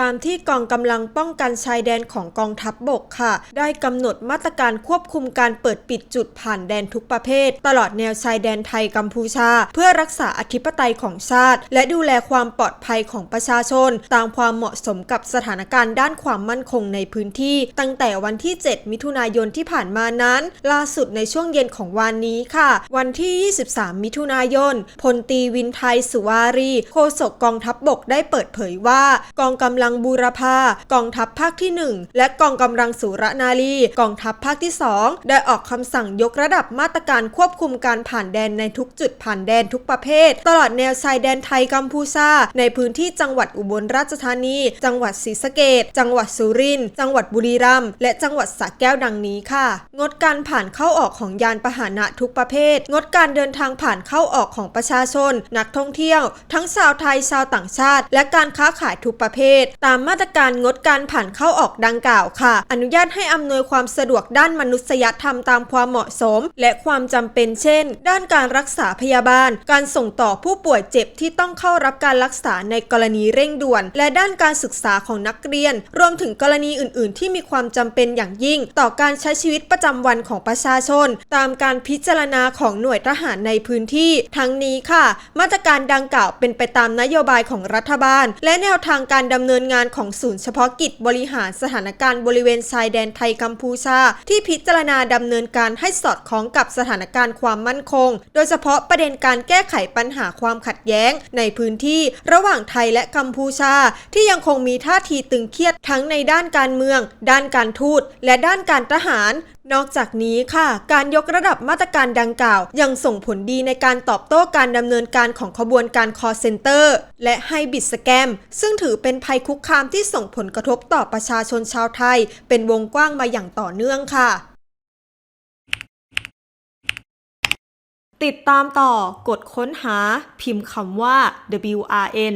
ตามที่กองกำลังป้องกันชายแดนของกองทัพบบกค่ะ ได้กำหนดมาตรการควบคุมการเปิดปิดจุดผ่านแดนทุกประเภท ตลอดแนวชายแดนไทยกัมพูชา เพื่อรักษาอธิปไตยของชาติ และดูแลความปลอดภัยของประชาชน ตามความเหมาะสมกับสถานการณ์ด้านความมั่นคงในพื้นที่ ตั้งแต่วันที่ 7 มิถุนายนที่ผ่านมานั้น ล่าสุดในช่วงเย็นของวันนี้ค่ะ วันที่ 23 มิถุนายนพลตีวินไทยสุวารีโฆษกกองทัพบบกได้เปิดเผยว่ากองกำลังบูรพากองทัพภาคที่ 1 และกองกำลังสุรนารีกองทัพภาคที่ 2 ได้ออกคำสั่งยกระดับมาตรการควบคุมการผ่านแดนในทุกจุดผ่านแดนทุกประเภท ตลอดแนวชายแดนไทยกัมพูชา ในพื้นที่จังหวัดอุบลราชธานี จังหวัดศรีสะเกดจังหวัดสุรินทร์จังหวัดบุรีรัมย์และจังหวัดสระแก้วดังนี้ค่ะ งดการผ่านเข้าออกของยานพาหนะทุกประเภท งดการเดินทางผ่านเข้าออกของประชาชน นักท่องเที่ยว ทั้งชาวไทยชาวต่างชาติ และการค้าขายทุกประเภทตามมาตรการงดการผ่านเข้าออกดังกล่าวค่ะ อนุญาตให้อำนวยความสะดวกด้านมนุษยธรรมตามความเหมาะสม และความจำเป็นเช่น ด้านการรักษาพยาบาล การส่งต่อผู้ป่วยเจ็บที่ต้องเข้ารับการรักษาในกรณีเร่งด่วน และด้านการศึกษาของนักเรียน รวมถึงกรณีอื่น ๆ ที่มีความจำเป็นอย่างยิ่ง ต่อการใช้ชีวิตประจำวันของประชาชน ตามการพิจารณาของหน่วยทหารในพื้นที่ ทั้งนี้ค่ะ มาตรการดังกล่าวเป็นไปตามนโยบายของรัฐบาล และแนวทางการดำเนินนงานของศูนย์เฉพาะกิจบริหารสถานการณ์บริเวณชายแดนไทยกัมพูชา ที่พิจารณาดำเนินการให้สอดคล้องกับสถานการณ์ความมั่นคง โดยเฉพาะประเด็นการแก้ไขปัญหาความขัดแย้ง ในพื้นที่ระหว่างไทยและกัมพูชา ที่ยังคงมีท่าทีตึงเครียดทั้งในด้านการเมือง ด้านการทูตและด้านการทหาร นอกจากนี้ค่ะ การยกระดับมาตรการดังกล่าว ยังส่งผลดีในการตอบโต้การดำเนินการของขบวนการคอเซนเตอร์ และไฮบิดสแกม ซึ่งถือเป็นภัยคุกคามที่ส่งผลกระทบต่อประชาชนชาวไทย เป็นวงกว้างมาอย่างต่อเนื่องค่ะ ติดตามต่อกดค้นหาพิมพ์คำว่า WRN